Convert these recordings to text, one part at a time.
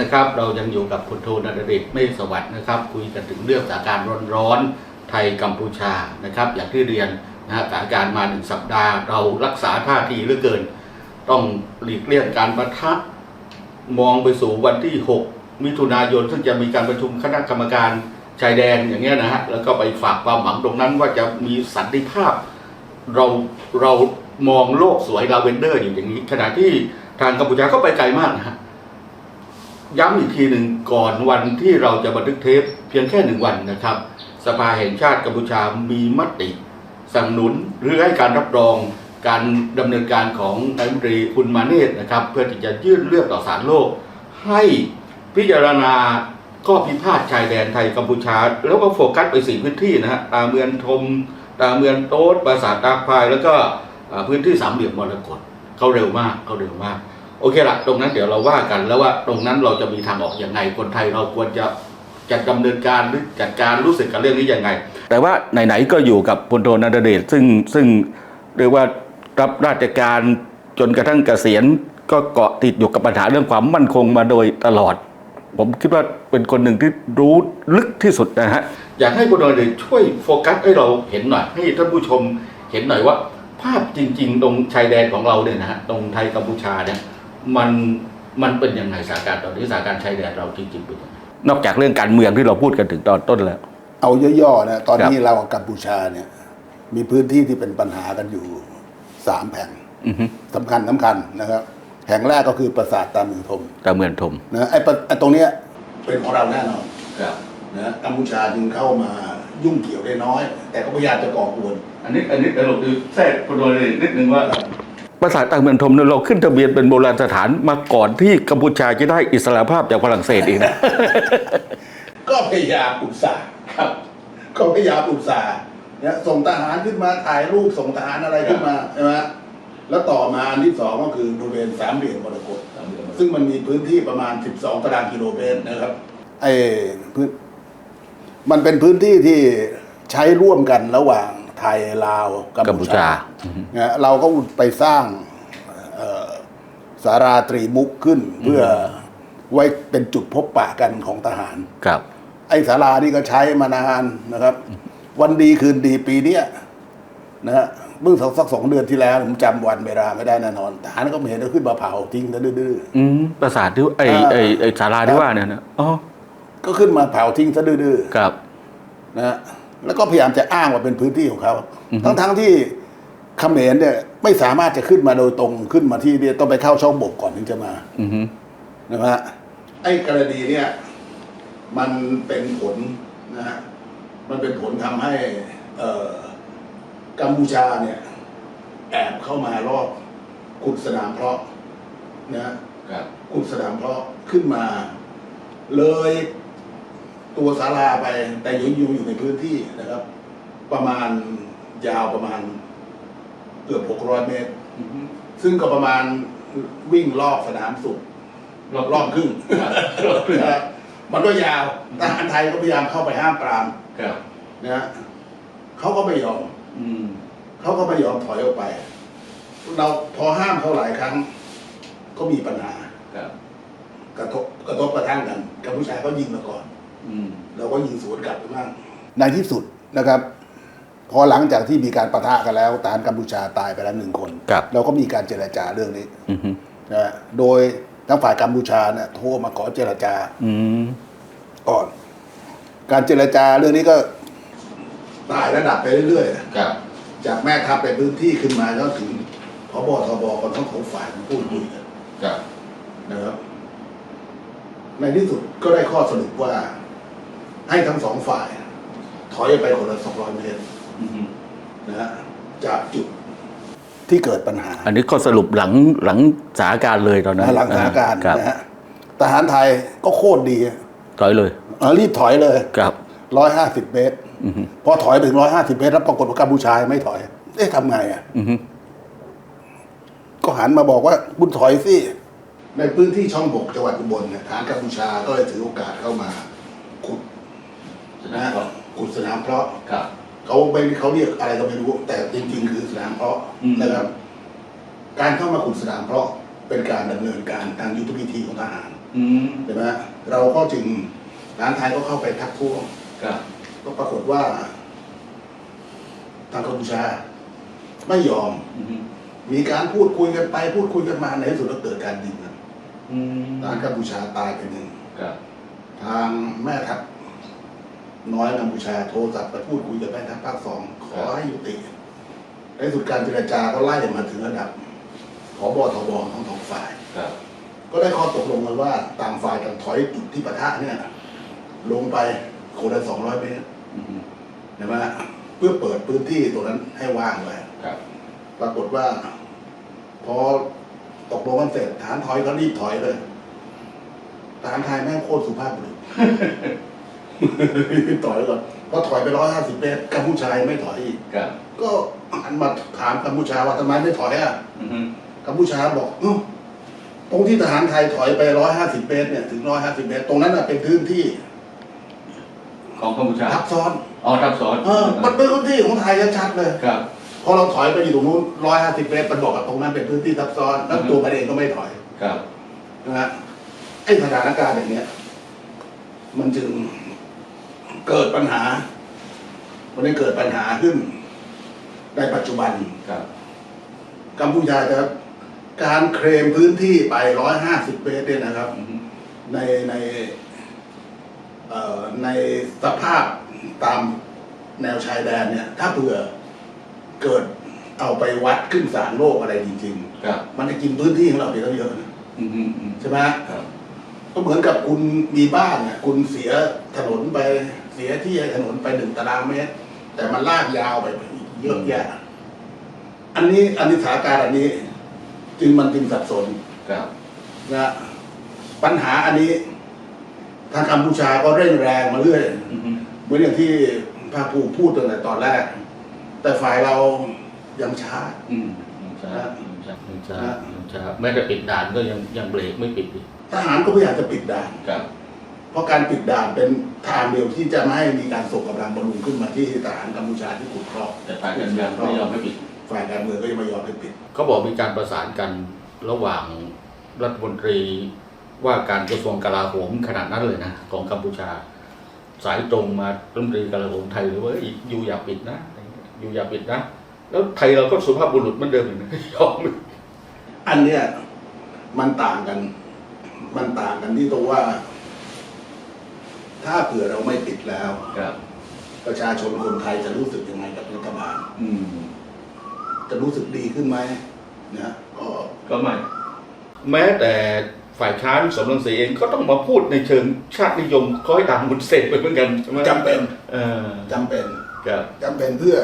นะครับ เรายังอยู่กับพลโทนรเดชเมฆสวัสดิ์นะครับ คุยกันถึงเรื่องสถานการณ์ร้อนๆไทยกัมพูชานะครับ อย่างที่เรียนนะฮะสถานการณ์มาหนึ่งสัปดาห์ เรารักษาท่าทีเหลือเกิน ต้องหลีกเลี่ยงการประทะมองไปสู่วันที่ 6 มิถุนายน ซึ่งจะมีการประชุมคณะกรรมการชายแดนอย่างเงี้ยนะฮะแล้วก็ไปฝากความหวังตรงนั้นว่าจะมีสันติภาพเราเรามองโลกสวยลาเวนเดอร์อยู่อย่างนี้ขณะที่ทางกัมพูชาก็ไปไกลมากนะฮะ ย้ำอีกทีหนึ่งก่อนวันที่เราจะบันทึกเทปเพียงแค่หนึ่งวันนะครับ สภาแห่งชาติกัมพูชามีมติสนับสนุนหรือให้การรับรองการดำเนินการของนายมนตรีคุณมาเนตนะครับ เพื่อที่จะยื่นเรื่องต่อศาลโลก ให้พิจารณาข้อพิพาทชายแดนไทยกัมพูชา แล้วก็โฟกัสไปสี่พื้นที่นะฮะตาเมืองทมตาเมืองโต๊ดปราสาทตาพาย แล้วก็พื้นที่สามเหลี่ยมมรกตเขาเร็วมากเขาเร็วมาก โอเคละตรงนั้นเดี๋ยวเราว่ากันแล้วว่าตรงนั้นเราจะมีทางออกอยังไงคนไทยเราควรจะจัดดำเนินการหรือจัดการรู้สึกกับเรื่องนี้ยังไง แต่ว่าไหนๆก็อยู่กับพลโทนรเดชซึ่งซึ่งเรียกว่ารับราชการจนกระทั่งเกษียณก็เกาะติดอยู่กับปัญหาเรื่องความมั่นคงมาโดยตลอด ผมคิดว่าเป็นคนหนึ่งที่รู้ลึกที่สุดนะฮะอยากให้พลโทนรเดชช่วยโฟกัสให้เราเห็นหน่อยให้ท่านผู้ชมเห็นหน่อยว่า ภาพจริง ๆ ตรงชายแดนของเราเนี่ยนะฮะตรงไทยกัมพูชาเนี่ย มันมันเป็นยังไงสถานการณ์ตอนนี้สถานการณ์ชายแดนเราจริงๆเป็นยังไงนอกจากเรื่องการเมืองที่เราพูดกันถึงตอนต้นแล้ว เอาย่อๆนะตอนนี้ครับเรากับกัมพูชาเนี่ย มีพื้นที่ที่เป็นปัญหากันอยู่สามแห่งอือฮึ สำคัญสำคัญนะครับ แห่งแรกก็คือปราสาทตาเมืองทมแต่เมืองทม นะไอ้ปะไอ้ตรงเนี้ยเป็นของเราแน่นอนครับ นะกัมพูชาจึงเข้ามายุ่งเกี่ยวได้น้อย แต่ก็พยายามจะก่อกวน อันนี้อันนี้เดี๋ยวเราดูแทรกคนโดยนิดนึงว่า ภาษาต่างเมืองทมเนี่ยเราขึ้นทะเบียนเป็นโบราณสถานมาก่อนที่กัมพูชาจะได้อิสรภาพจากฝรั่งเศสอีกนะ ก็พยายามอุตส่าห์ครับ ก็พยายามอุตส่าห์เนี่ยส่งทหารขึ้นมาถ่ายรูปส่งทหารอะไรขึ้นมาใช่ไหมแล้วต่อมาอันที่สองก็คือบริเวณสามเหลี่ยมมรกตซึ่งมันมีพื้นที่ประมาณ 12 ตารางกิโลเมตรนะครับไอ้พื้นมันเป็นพื้นที่ที่ใช้ร่วมกันระหว่าง ไทยลาวกัมกัมพูพูชาชานะเราก็ไปสร้างเอ่อสาราตรีมุกขึ้นเพื่อไว้เป็นจุดพบปะกันของทหารครับ ไอ้ศาลานี่ก็ใช้มานานนะครับ วันดีคืนดีปีเนี้ยนะฮะเมื่อสักสองเดือนที่แล้วผมจำวันเวลาไม่ได้แน่นอนทหารก็ไม่เห็นเอาขึ้นมาเผาทิ้งซะดื้ออืมปราสาทที่ไอ้อ่าไอ้ไอ้ศาลาที่ว่าเนี่ยนะอ๋อๆก็ขึ้นมาเผาทิ้งซะดื้อครับๆนะฮะ แล้วก็พยายามจะอ้างว่าเป็นพื้นที่ของเขาอือฮึทั้งๆที่เขมรเนี่ยไม่สามารถจะขึ้นมาโดยตรงขึ้นมาที่เนี่ยต้องไปเข้าช่องบกก่อนถึงจะมาอือฮึนะฮะไอ้กรณีเนี่ย มันเป็นผลนะฮะมันเป็นผลทำให้เอ่อกัมพูชาเนี่ย แอบเข้ามารอบขุดสนามเพาะนะฮะครับขุดสนามเพาะขึ้นมา เลย ตัวศาลาไป แต่ยังอยู่อยู่ในพื้นที่นะครับ ประมาณยาวประมาณเกือบหกร้อยเมตร อือฮึซึ่งก็ประมาณวิ่งรอบสนามสุดรอบรอบครึ่งรอบครึ่งนะฮะมันก็ยาวทหารไทยก็พยายามเข้าไปห้ามปรามครับ นะฮะเขาก็ไม่ยอม อืม เขาก็ไม่ยอมถอยออกไป เราพอห้ามเขาหลายครั้ง ก็มีปัญหา ครับ กระทบกระทบกระทั่งกันกัมพูชาเขายิงมาก่อนอืม เราก็ยิงสวนกลับไปบ้างในที่สุดนะครับ พอหลังจากที่มีการประทะกันแล้วทหารกัมพูชาตายไปแล้วหนึ่งคน ครับเราก็มีการเจรจาเรื่องนี้อือฮึนะฮะโดยทั้งฝ่ายกัมพูชาเนี่ยโทรมาขอเจรจาอืมก่อน การเจรจาเรื่องนี้ก็ไต่ระดับไปเรื่อยครับ ๆ จากแม่ทัพไปพื้นที่ขึ้นมาแล้วถึงพบทบกันทั้งสองฝ่ายมาพูดคุยกันครับ นะครับ ในที่สุดก็ได้ข้อสรุปว่า ให้ทั้งสองฝ่าย ถอยไปคนละสองร้อยเมตรอือฮึนะฮะจากจุดที่เกิดปัญหา อันนี้ก็สรุปหลังหลังสถานการณ์เลยตอนนั้นหลังสถานการณ์ครับนะฮะทหารไทยก็โคตรดี ถอยเลยเออรีบถอยเลยครับร้อยห้าสิบเมตรอือฮึพอถอยไปถึงร้อยห้าสิบเมตร แล้วปรากฏว่ากัมพูชาไม่ถอยเอ๊ะทำไงอะอือฮึก็หันมาบอกว่าคุณถอยสิในพื้นที่ช่องบกจังหวัดอุบลเนี่ยฐานกัมพูชาก็เลยถือโอกาสเข้ามาขุด นะขุดสนามเพาะครับ เขาไม่เขาเรียกอะไรก็ไม่รู้ แต่จริง ๆ คือสนามเพาะอืม นะครับ การเข้ามาขุดสนามเพาะเป็นการดำเนินการทางยุทธวิธีของทหารคอืมใช่ไหมเราก็จึงทหารไทยก็เข้าไปทักท้วง ครับก็ปรากฏว่า ทางกัมพูชา ไม่ยอม อืมมีการพูดคุยกันไป พูดคุยกันมาในที่สุดก็เกิดการยิงกันอืมทหารกัมพูชาตายไปหนึ่ง ครับทางแม่ทัพ น้อยกัมพูชาโทรศัพท์ไปพูดคุยกับแม่ทัพภาคสองขอให้ยุติในที่สุดการเจรจาก็ไล่มาถึงระดับผบทบทั้งสองฝ่ายครับก็ได้ข้อตกลงกันว่าต่างฝ่ายต่างถอยจุดที่ปะทะเนี่ย ลงไปคนละสองร้อยเมตรอืมใช่ไหมเพื่อเปิดพื้นที่ตรงนั้นให้ว่างไว้ครับปรากฏว่า พอตกลงกันเสร็จฐานถอยก็รีบถอยเลยฐานไทยแม่งโคตรสุภาพบุรุษ ถอยก่อนพอถอยไปร้อยห้าสิบเมตรกัมพูชายังไม่ถอยอีกครับก็หันมาถามกัมพูชาว่าทำไมไม่ถอยอะอืมกัมพูชาบอกอื้อตรงที่ทหารไทยถอยไปร้อยห้าสิบเมตรเนี่ยถึงร้อยห้าสิบเมตร ตรงนั้นน่ะเป็นพื้นที่ของกัมพูชาทับซ้อนอ๋อทับซ้อนเออมันเป็นพื้นที่ของไทยชัดๆเลยครับพอเราถอยไปอยู่ตรงนู้นร้อยห้าสิบเมตรมันบอกกับตรงนั้นเป็นพื้นที่ทับซ้อนแล้วตัวมันเองก็ไม่ถอยครับนะฮะไอ้สถานการณ์อย่างเนี้ย มันจึง เกิดปัญหามันได้เกิดปัญหาขึ้น ในปัจจุบันครับกัมพูชาจะการเคลมพื้นที่ไปร้อยห้าสิบเมตรเนี่ยนะครับอืมในในเอ่อในสภาพตามแนวชายแดนเนี่ย ถ้าเผื่อเกิดเอาไปวัดขึ้นศาลโลกอะไรจริง ครับๆ มันจะกินพื้นที่ของเราไปตั้งเยอะนะอืมอืมอืมใช่ไหมครับ ก็เหมือนกับคุณมีบ้านเนี่ยคุณเสียถนนไปเสียที่ให้ถนนไปหนึ่งตารางเมตร แต่มันลากยาวไปอีกเยอะแยะ อันนี้อันนี้สถานการณ์อันนี้ จึงมันจึงสับสนครับนะปัญหาอันนี้ ทางกัมพูชาก็เร่งแรงมาเรื่อยอืมเหมือนอย่างที่ภาคภูมิพูดตั้งแต่ตอนแรก แต่ฝ่ายเรายังช้าอืมใช่ใช่ใช่ใช่ใช่แม้แต่ปิดด่านก็ยังยังเบรกไม่ปิดอีกทหารก็พยายามจะปิดด่านครับ เพราะการปิดด่านเป็นทางเดียวที่จะไม่ให้มีการส่งกำลังบอลลูนขึ้นมาที่ทหารกัมพูชาที่ขุดครอบแต่ฝ่ายการเมืองไม่ยอมให้ปิดฝ่ายการเมืองก็ยังไม่ยอมให้ปิดเขาบอกมีการประสานกันระหว่างรัฐมนตรีว่าการกระทรวงกลาโหมขนาดนั้นเลยนะของกัมพูชา สายตรงมารัฐมนตรีกลาโหมไทยเลยว่าเอ้ยอยู่อย่าปิดนะ อยู่อย่าปิดนะ แล้วไทยเราก็สุภาพบุรุษเหมือนเดิมอยู่นะยอมอันเนี้ยมันต่างกัน มันต่างกันที่ตรงว่า ถ้าเผื่อเราไม่ปิดแล้ว ครับ ประชาชนคนไทยจะรู้สึกยังไงกับรัฐบาล อืม จะรู้สึกดีขึ้นไหมนะก็ก็ไม่ แม้แต่ฝ่ายค้านสมรังสีเองก็ต้องมาพูดในเชิงชาตินิยมคล้อยตามมุนเซนไปเหมือนกันใช่ไหมจำเป็นเออจำเป็นครับจำเป็นเพื่อ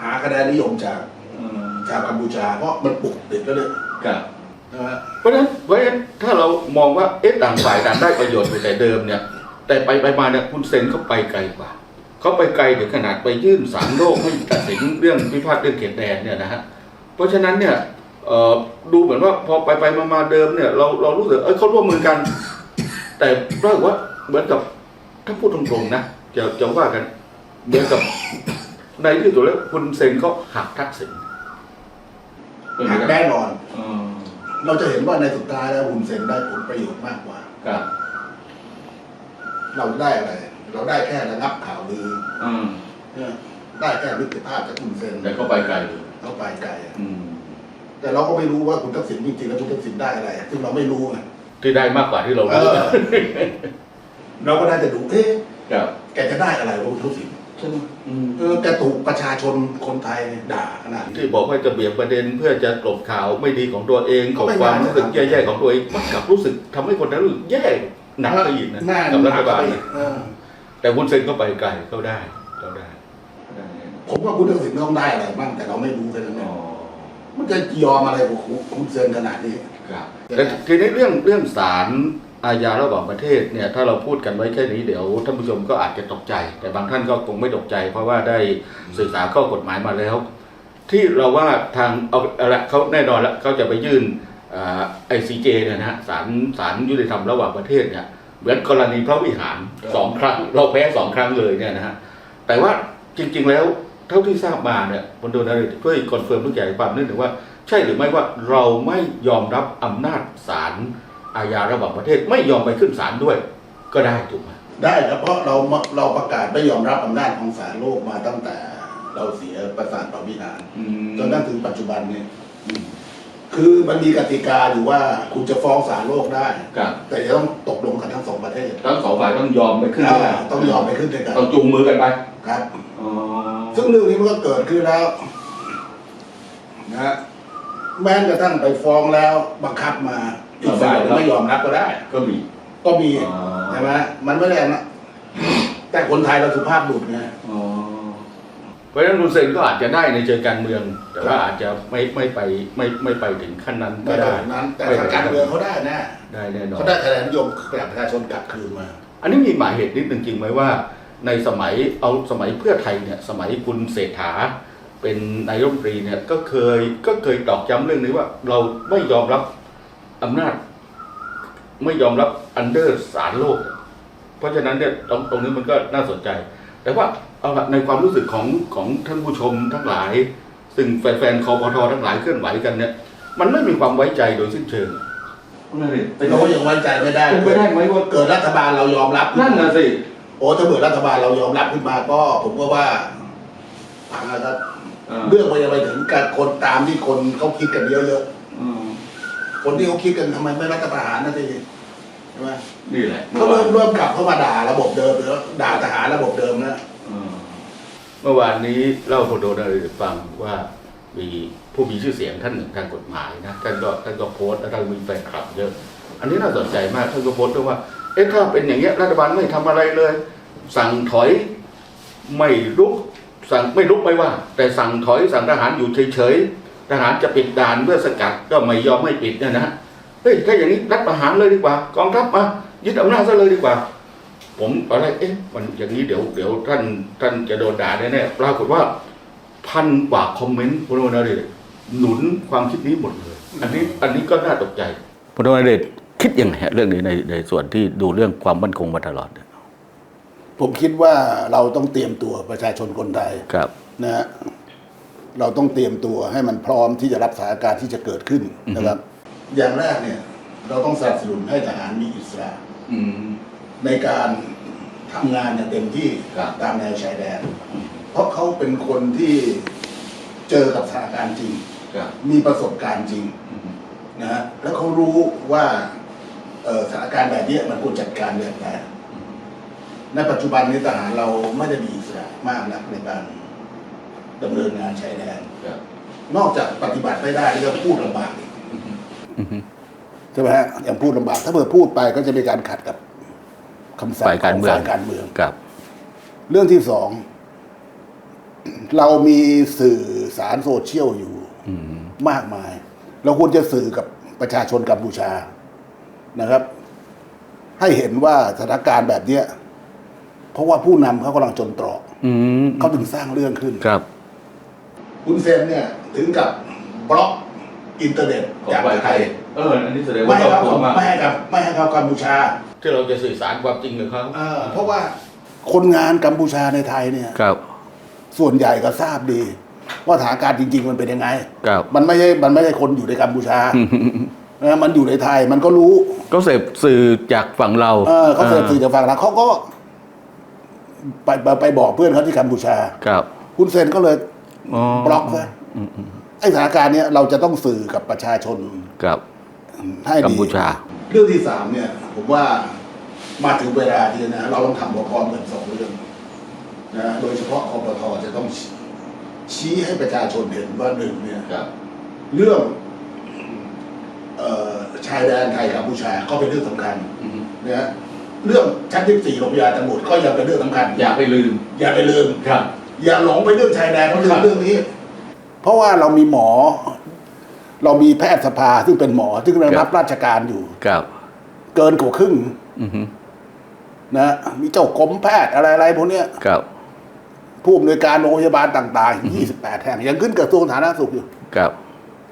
หาคะแนนนิยมจากอืมชาวกัมพูชา เพราะมันปลุกติดแล้วเลยครับ นะฮะเพราะฉะนั้นเพราะฉะนั้นถ้าเรามองว่าเอ๊ะต่างฝ่ายต่างได้ประโยชน์อยู่แต่เดิมเนี่ย แต่ไปไปมาเนี่ยคุณเซนเขาไปไกลกว่าเขาไปไกลถึงขนาดไปยื่นศาลโลกให้ตัดสินเรื่องพิพาทเรื่องเขตแดนเนี่ยนะฮะเพราะฉะนั้นเนี่ยเอ่อดูเหมือนว่าพอไปไปมามาเดิมเนี่ยเราเรารู้สึกเอ้ยเขาร่วมมือกัน แต่ปรากฏว่าเหมือนกับถ้าพูดตรงๆนะจะจะว่ากันเหมือนกับในที่สุดแล้วคุณเซนก็หักทักษิณหักแน่นอนอืม เราจะเห็นว่าในสุดท้ายแล้วฮุนเซนได้ผลประโยชน์มากกว่า ครับ เราได้อะไร เราได้แค่ระงับข่าวลืออืมเนี่ยได้แค่มิตรภาพจากฮุนเซนแต่ก็ไปไกลเลยเขาไปไกลอะอืม แต่เราก็ไม่รู้ว่าคุณทักษิณจริงๆแล้วคุณทักษิณได้อะไร ซึ่งเราไม่รู้ไง ที่ได้มากกว่าที่เราเอรู้อเราก็ได้แต่ดูเอ๊ะ ครับ แกจะได้อะไรวะคุณทักษิณ ใช่ไหมอืมเออแกถูกประชาชนคนไทยด่าขนาดนี้ ที่บอกว่าจะเบี่ยงประเด็นเพื่อจะกลบข่าวไม่ดีของตัวเองของไม่ความน่าจะรู้สึกทำแย่ๆของตัวเองมันกลับรู้สึกทำให้คนนั้นรู้สึกแย่หนักไปอีกนะหน้ากับรัฐบาลหนักนะไปเออ แต่วุ้นเซนก็ไปไกลเขาได้เขาได้ผมว่าคุณทักษิณต้องได้อะไรบ้างแต่เราไม่รู้แค่นั้นเออ๋องมันจะยอมอะไรกับคุณเซนขนาดนี้ ครับแต่ทีนี้เรื่องเรื่องศาล อาญาระหว่างประเทศเนี่ยถ้าเราพูดกันไว้แค่นี้เดี๋ยวท่านผู้ชมก็อาจจะตกใจ แต่บางท่านก็คงไม่ตกใจ เพราะว่าได้ศึกษาข้อกฎหมายมาแล้ว ที่เราว่าทางเอาอาละเขาแน่นอนละเขาจะไปยื่นไอซีเจเนี่ยนะฮะศาลศาลยุติธรรมระหว่างประเทศเนี่ยเหมือนกรณีพระวิหารสองครั้ง เราแพ้สองครั้งเลยเนี่ยนะฮะแต่ว่าจริง ๆแล้วเท่าที่ทราบมาเนี่ยบนโดนอะไรช่วยคอนเฟิร์มทุกอย่างความนิดหนึ่งว่า ใช่หรือไม่ว่าเราไม่ยอมรับอำนาจศาล อาญาระหว่างประเทศไม่ยอมไปขึ้นศาลด้วย ก็ได้ถูกไหมได้ครับเพราะเราเราประกาศไม่ยอมรับอำนาจของศาลโลกมาตั้งแต่ เราเสียประสาทปวิหารจนกระทั่งถึงปัจจุบันเนี่ยอืมคือมันมีกติกาอยู่ว่าคุณจะฟ้องศาลโลกได้ครับแต่จะต้องตกลงกันทั้งสองประเทศทั้งสองฝ่ายต้องยอมไปขึ้นด้วยอ่าต้องยอมไปขึ้นด้วยกันต้องจูงมือกันไปครับอ๋อซึ่งเรื่องนี้มันก็เกิดขึ้นแล้วนะฮะแม้กระทั่งไปฟ้องแล้วบังคับมา อีกฝ่ายหนึ่งไม่ยอมรับก็ได้ ก็มีก็มีอ๋อใช่ไหมมันไม่ได้นะแต่คนไทยเราสุภาพบุรุษไงอ๋อเพราะฉะนั้นรุนเซนก็อาจจะได้ในเชิงการเมือง แต่ว่าอาจจะไม่ไม่ไปไม่ไม่ไปถึงขั้นนั้นก็ไม่ได้ได้นั้น แต่ทางการเมืองเขาได้แน่ได้แน่นอนเขาได้คะแนนนิยมจากประชาชนกลับคืนมา อันนี้มีหมายเหตุนิดหนึ่งจริงไหมว่า ในสมัยเอาสมัยเพื่อไทยเนี่ยสมัยคุณเศรษฐาเป็นนายกรัฐมนตรีเนี่ยก็เคยก็เคยตอกย้ำเรื่องนี้ว่าเราไม่ยอมรับ อำนาจ ไม่ยอมรับอันเดอร์สารโลก เพราะฉะนั้นเนี่ยตรงตรงนี้มันก็น่าสนใจ แต่ว่าเอาละในความรู้สึกของของท่านผู้ชมทั้งหลาย ซึ่งแฟนๆคอปททั้งหลายเคลื่อนไหวกันเนี่ย มันไม่มีความไว้ใจโดยสิ้นเชิงนั่นเองเราก็ยังไว้ใจไม่ได้เป็นไปได้ไหมว่าเกิดรัฐบาลเรายอมรับนั่นนะสิโอ้ถ้าเกิดรัฐบาลเรายอมรับขึ้นมาก็ ผมก็ว่าพังนะครับอ่าเรื่องมันจะไปถึงการคนตามที่คนเขาคิดกันเยอะอืมๆ คนที่เขาคิดกันทำไมไม่รัฐประหารนะทีใช่ไหมนี่แหละเขาเริ่มเริ่มกลับเข้ามาด่าระบบเดิมแล้วด่าทหารระบบเดิมนะอืมเมื่อวานนี้เล่าพโดนอะไรฟังว่ามีผู้มีชื่อเสียงท่านหนึ่งทางกฎหมายนะท่านก็ท่านก็โพสต์แล้วท่านมีแฟนคลับเยอะอันนี้น่าสนใจมากท่านก็โพสต์ด้วยว่าเอ๊ะถ้าเป็นอย่างเงี้ยรัฐบาลไม่ทำอะไรเลย สั่งถอยไม่ลุกสั่งไม่ลุกไม่ว่า แต่สั่งถอยสั่งทหารอยู่เฉยๆ ทหารจะปิดด่านเพื่อสกัดก็ไม่ยอมให้ปิดเนี่ยนะเฮ้ยถ้าอย่างนี้รัฐประหารเลยดีกว่า กองทัพมายึดอำนาจซะเลยดีกว่า ผมตอนแรกเอ๊ะมันอย่างนี้เดี๋ยวเดี๋ยวท่านท่านจะโดนด่าแน่ๆปรากฏว่าพันกว่าคอมเมนต์พลนเดชหนุนความคิดนี้หมดเลย อันนี้อันนี้ก็น่าตกใจพลนเดชคิดยังไงฮะเรื่องนี้ในในส่วนที่ดูเรื่องความมั่นคงมาตลอด ผมคิดว่าเราต้องเตรียมตัวประชาชนคนไทยครับนะฮะ เราต้องเตรียมตัวให้มันพร้อมที่จะรับสถานการณ์ที่จะเกิดขึ้นนะครับ อย่างแรกเนี่ย เราต้องสนับสนุนให้ทหารมีอิสระอืมในการทำงานอย่างเต็มที่ครับตามแนวชายแดน เพราะเขาเป็นคนที่เจอกับสถานการณ์จริงครับมีประสบการณ์จริงนะฮะแล้วเขารู้ว่าเอ่อสถานการณ์แบบนี้มันควรจัดการแบบไหนในปัจจุบันนี้ทหารเราไม่ได้มีอิสระมากนักในการ ดำเนินงานชายแดนครับนอกจากปฏิบัติไม่ได้แล้วก็พูดลำบากอีกใช่ไหมฮะอย่างพูดลำบาก ถ้าเผื่อพูดไปก็จะมีการขัดกับคำสั่งฝ่ายการเมืองฝ่ายการเมืองครับ เรื่องที่สอง เรามีสื่อสารโซเชียลอยู่อืมมากมาย เราควรจะสื่อกับประชาชนกัมพูชานะครับ ให้เห็นว่าสถานการณ์แบบเนี้ยเพราะว่าผู้นำเขากำลังจนตรอกอืมเขาถึงสร้างเรื่องขึ้นครับ คุณเซนเนี่ยถึงกับบล็อกอินเทอร์เน็ตจากไทยเอออันนี้แสดงไม่ว่าให้เราเขาเข้ามาไม่ให้กับไม่ให้เขากัมพูชา ที่เราจะสื่อสารความจริงกับเขาเออเพราะว่าคนงานกัมพูชาในไทยเนี่ยครับ ส่วนใหญ่ก็ทราบดี ว่าสถานการณ์จริง ๆ มันเป็นยังไงครับมันไม่ใช่มันไม่ใช่คนอยู่ในกัมพูชานะมันอยู่ในไทยมันก็รู้ก็เสพสื่อจากฝั่งเราเออเขาเสพสื่อจากฝั่งนั้นเขาก็ไปไปไปบอกเพื่อนเขาที่กัมพูชาครับ คุณเซนก็เลยอ๋อ บล็อกซะไอ้สถานการณ์เนี้ยเราจะต้องสื่อกับประชาชนครับให้ดีกัมพูชา เรื่องที่สามเนี่ย ผมว่ามาถึงเวลาที่นะเราต้องทำพร้อมๆกันสองเรื่องนะโดยเฉพาะคอปทจะต้องชี้ชี้ให้ประชาชนเห็นว่าหนึ่งเนี่ยครับเรื่องเอ่อชายแดนไทยกัมพูชาก็เป็นเรื่องสำคัญนะฮะเรื่องชั้นที่สี่โรงพยาบาลตำรวจก็ยังเป็นเรื่องสำคัญ อย่าไปลืม อย่าไปลืมครับ อย่าหลงไปเรื่องชายแดนเพราะเรื่ครัองบเรื่องนี้ เพราะว่าเรามีหมอ เรามีแพทยสภาซึ่งเป็นหมอซึ่งกำลังรับราชการอยู่ ครับ เกินกว่าครึ่งอือฮึนะมีเจ้ากรมแพทย์อะไรๆพวกเนี้ยครับผู้อำนวยการโรงพยาบาลต่างๆ 28 แห่ง ยังขึ้นกระทรวงสาธารณสุขอยู่ ครับ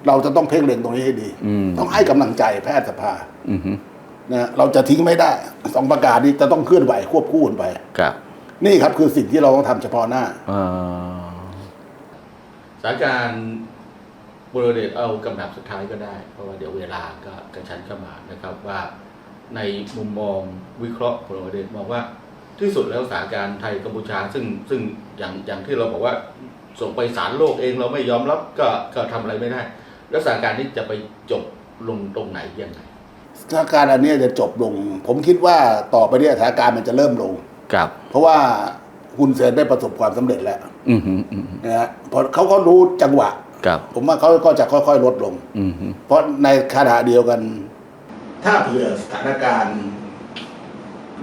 เราจะต้องเพ่งเล็งตรงนี้ให้ดีอืมต้องให้กำลังใจแพทยสภาอือฮึนะเราจะทิ้งไม่ได้ สองประกาศนี้จะต้องเคลื่อนไหวควบคู่กันไป ครับ นี่ครับคือสิ่งที่เราต้องทำเฉพาะหน้า อ่าสถานการณ์บรเดชเอากำดับสุดท้ายก็ได้ เพราะว่าเดี๋ยวเวลาก็กระชั้นเข้ามานะครับว่าในมุมมองวิเคราะห์บรเดชมองว่าที่สุดแล้วสถานการณ์ไทยกัมพูชา ซึ่งซึ่งอย่างอย่างที่เราบอกว่าส่งไปศาลโลกเองเราไม่ยอมรับก็ก็ทำอะไรไม่ได้ แล้วสถานการณ์นี้จะไปจบลงตรงไหนยังไง สถานการณ์อันเนี้ยจะจบลง ผมคิดว่าต่อไปเนี่ยสถานการณ์มันจะเริ่มลง ครับเพราะว่าฮุนเซนได้ประสบความสำเร็จแล้วอืมฮึอืมฮึนะฮะเพราะเขาก็รู้จังหวะครับผมว่าเขาก็จะค่อยๆ ลดลง อืมฮึเพราะในขณะเดียวกัน ถ้าเผื่อสถานการณ์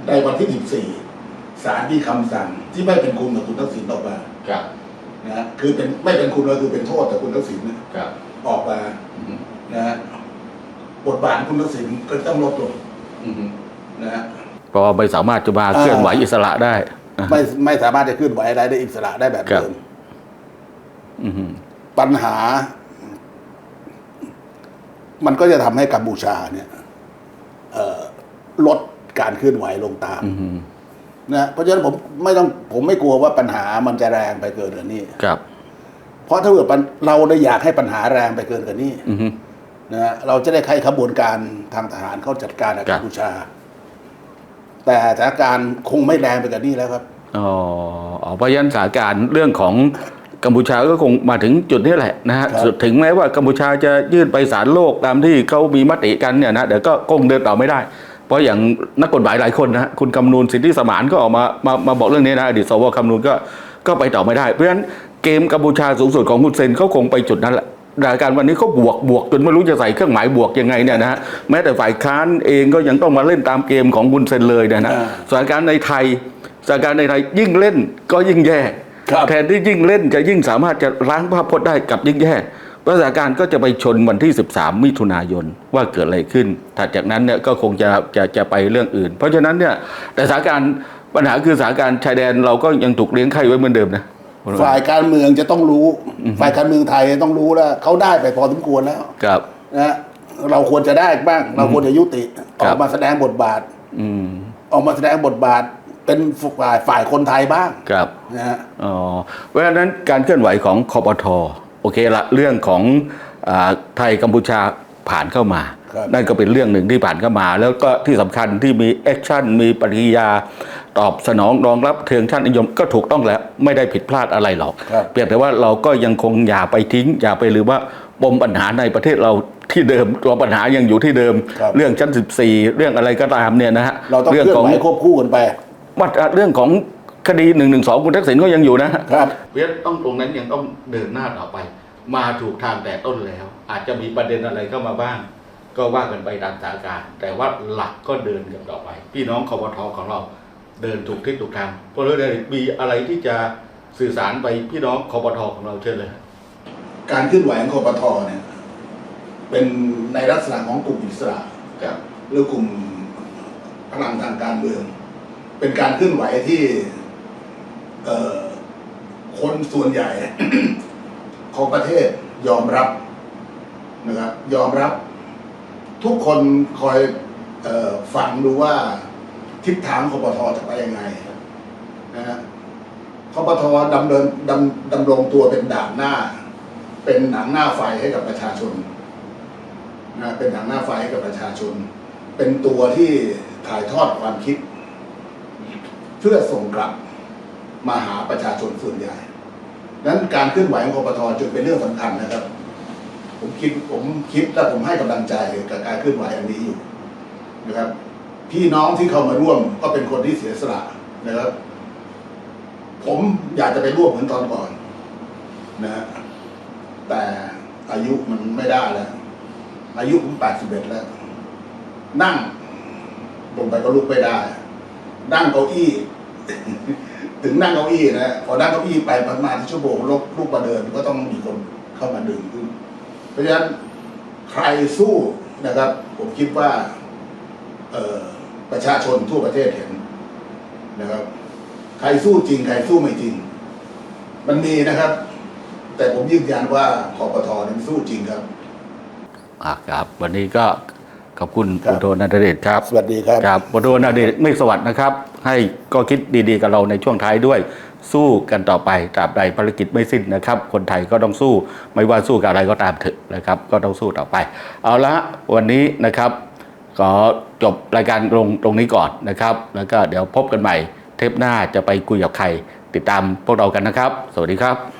ในวันที่14ศาลมีคำสั่งที่ไม่เป็นคุณกับคุณทักษิณออกมาครับนะฮะคือเป็นไม่เป็นคุณก็คือเป็นโทษแต่คุณทักษิณเนี่ยครับ ออกมาอืมฮึนะฮะบทบาทคุณทักษิณก็ต้องลดลงอืมฮึนะฮะ เพราะว่าไม่สามารถจะมาเคลื่อนไหวอิสระได้ ไม่ไม่สามารถจะขึ้นไหวอะไรได้อิสระได้แบบครับเดิมอืมฮึปัญหา มันก็จะทำให้กัมพูชาเนี่ยเอ่อลดการเคลื่อนไหวลงตามอืมฮึนะเพราะฉะนั้นผมไม่ต้องผมไม่กลัวว่าปัญหามันจะแรงไปเกินกว่านี้ครับ เพราะถ้าเกิดปัญเราได้อยากให้ปัญหาแรงไปเกินกว่านี้อืมฮึนะฮะเราจะได้ให้ขบวนการทางทหารเข้าจัดการกับครักับมพูชา แต่สถานการณ์คงไม่แรงไปกว่านี้แล้วครับอ๋ออ๋อเพราะฉะนั้นสถานการณ์เรื่องของกัมพูชาก็คงมาถึงจุดนี้แหละนะฮะครับสุดถึงแม้ว่ากัมพูชาจะยื่นไปศาลโลกตามที่เขามีมติกันเนี่ยนะเดี๋ยวก็คงเดินต่อไม่ได้ เพราะอย่างนักกฎหมายหลายคนนะฮะคุณคำนูนสิทธิสมานก็ออกมามามาบอกเรื่องนี้นะอดีตสวคำนูนก็ก็ไปต่อไม่ได้ เพราะฉะนั้นเกมกัมพูชาสูงสุดของคุณเซนเขาคงไปจุดนั้นแหละ สถานการณ์วันนี้เขาบวกบวกจนไม่รู้จะใส่เครื่องหมายบวกยังไงเนี่ยนะฮะแม้แต่ฝ่ายค้านเองก็ยังต้องมาเล่นตามเกมของคุณเซนเลยเนี่ยนะอ่าสถานการณ์ในไทยสถานการณ์ในไทยยิ่งเล่นก็ยิ่งแย่ครับแทนที่ยิ่งเล่นจะยิ่งสามารถจะล้างภาพพจน์ได้กลับยิ่งแย่เพราะสถานการณ์ก็จะไปชนวันที่ 13 มิถุนายนว่าเกิดอะไรขึ้นถัดจากนั้นเนี่ยก็คงจะจะจะไปเรื่องอื่น เพราะฉะนั้นเนี่ยแต่สถานการณ์ปัญหาคือสถานการณ์ชายแดนเราก็ยังถูกเลี้ยงไข่ไว้เหมือนเดิมนะ ฝ่ายการเมืองจะต้องรู้ ฝ่ายการเมืองไทยต้องรู้แล้วเขาได้ไปพอสมควรแล้วครับนะฮะเราควรจะได้บ้าง เราควรจะยุติคอรัอบกมาแสดงบทบาทอืมออกมาแสดงบทบาทเป็นฝ่ายฝ่ายคนไทยบ้างครับนะฮะอ๋อเพราะฉะนั้นการเคลื่อนไหวของคอปทโอเคละเรื่องของอาไทยกัมพูชาผ่านเข้ามาครับ นั่นก็เป็นเรื่องหนึ่งที่ผ่านเข้ามา แล้วก็ที่สำคัญที่มีแอคชั่นมีปฏิกิริยาตอบสนองรองรับเทิงชาตินิยมก็ถูกต้องแล้วไม่ได้ผิดพลาดอะไรหรอกครับเพียงแต่ว่าเราก็ยังคงอย่าไปทิ้ง อย่าไปลืมว่าปมปัญหาในประเทศเราที่เดิมตัวปัญหายังอยู่ที่เดิมครับเรื่องชั้น 14 เรื่องอะไรก็ตามเนี่ยนะฮะเราต้องเคลื่อนไหวควบคู่กันไปมาตราเรื่องของคดีหนึ่งหนึ่งสองคุณทักษิณก็ยังอยู่นะครับเพราะฉะนั้นต้องตรงนั้นยังต้องเดินหน้าต่อไป มาถูกทางแต่ต้นแล้ว อาจจะมีประเด็นอะไรเข้ามาบ้าง ก็ว่ากันไปตามสถานการณ์แต่ว่าหลักก็เดินกันต่อไป พี่น้องคอปทของเราเดินถูกทิศถูกทางเพราะฉะนั้นมีอะไรที่จะสื่อสารไปพี่น้องคอปทของเราเชิญเลยการเคลื่อนไหวของคอปทเนี่ยเป็นในลักษณะของกลุ่มอิสระครับหรือกลุ่มพลังทางการเมือง เป็นการเคลื่อนไหวที่คนส่วนใหญ่ของประเทศยอมรับนะครับยอมรับ ทุกคนคอยออฟังดูว่าทิศทางคอปทอจะไปยังไงนะฮะคอปทอดำเนินดำดำรงตัวเป็นด่านหน้า เป็นหนังหน้าไฟให้กับประชาชนนะเป็นทางหน้าไฟให้กับประชาชน เป็นตัวที่ถ่ายทอดความคิด เพื่อส่งกลับมาหาประชาชนส่วนใหญ่นั้นการเคลื่อนไหวของคอปทอจึงเป็นเรื่องสำคัญนะครับ ผมคิดผมคิดและผมให้กำลังใจกับการเคลื่อนไหวอันนี้อยู่นะครับ พี่น้องที่เข้ามาร่วมก็เป็นคนที่เสียสละนะครับ ผมอยากจะไปร่วมเหมือนตอนก่อนนะฮะแต่อายุมันไม่ได้แล้ว อายุผมแปดสิบเอ็ดแล้ว นั่งลงไปก็ลุกไม่ได้ นั่งเก้าอี้ ถึงนั่งเก้าอี้นะพอนั่งเก้าอี้ไปประมาณชั่วโมงลุกลุกมาเดินก็ต้องมีคนเข้ามาดึงขึ้น เพราะฉะนั้นใครสู้นะครับ ผมคิดว่าเออประชาชนทั่วประเทศเห็นนะครับ ใครสู้จริง ใครสู้ไม่จริง มันมีนะครับ แต่ผมยืนยันว่าคอปทนั้นสู้จริงครับอะครับ วันนี้ก็ขอบคุณครับปุโทนันทเดชครับ สวัสดีครับครับปุโทนันทเดชไม่สวัสดนะครับ ให้ก็คิดดีๆกับเราในช่วงท้ายด้วย สู้กันต่อไปตราบใดภารกิจไม่สิ้นนะครับ คนไทยก็ต้องสู้ไม่ว่าสู้กับอะไรก็ตามเถอะนะครับ ก็ต้องสู้ต่อไป เอาละวันนี้นะครับขอจบรายการลงตรงนี้ก่อนนะครับ แล้วก็เดี๋ยวพบกันใหม่ เทปหน้าจะไปคุยกับใครติดตามพวกเรากันนะครับ สวัสดีครับ